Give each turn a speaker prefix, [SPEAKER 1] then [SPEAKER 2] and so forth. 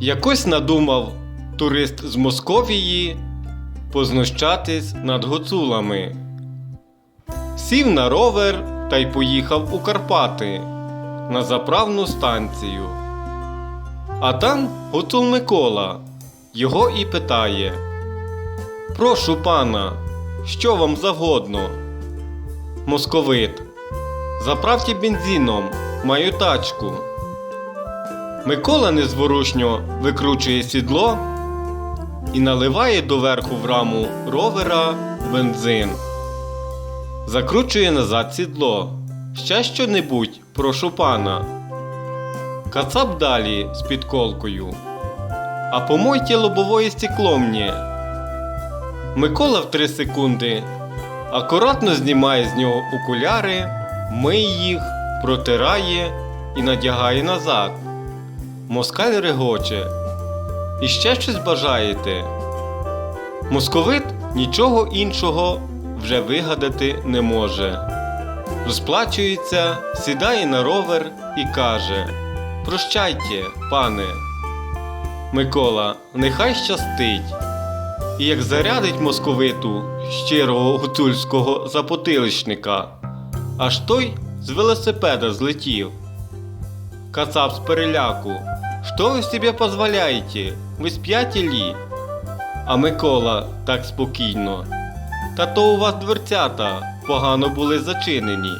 [SPEAKER 1] Якось надумав турист з Московії познущатись над гуцулами. Сів на ровер та й поїхав у Карпати на заправну станцію. А там гуцул Микола його і питає: Прошу пана, що вам завгодно? Московит. Заправте бензином мою тачку. Микола незворушньо викручує сідло і наливає доверху в раму ровера бензин. Закручує назад сідло. Ще що-небудь, прошу пана. Кацап далі з підколкою. А помойте лобовое стекло. Микола в три секунди акуратно знімає з нього окуляри, миє їх, протирає і надягає назад. Москаль регоче. І ще щось бажаєте? Московит нічого іншого вже вигадати не може. Розплачується, сідає на ровер і каже Прощайте, пане. Микола, нехай щастить. І як зарядить московиту щирого гуцульського запотиличника, аж той з велосипеда злетів. Кацап з переляку. Что вы себе позволяете? Ви сп'ятілі? А Микола так спокійно. Та то у вас дверцята погано були зачинені.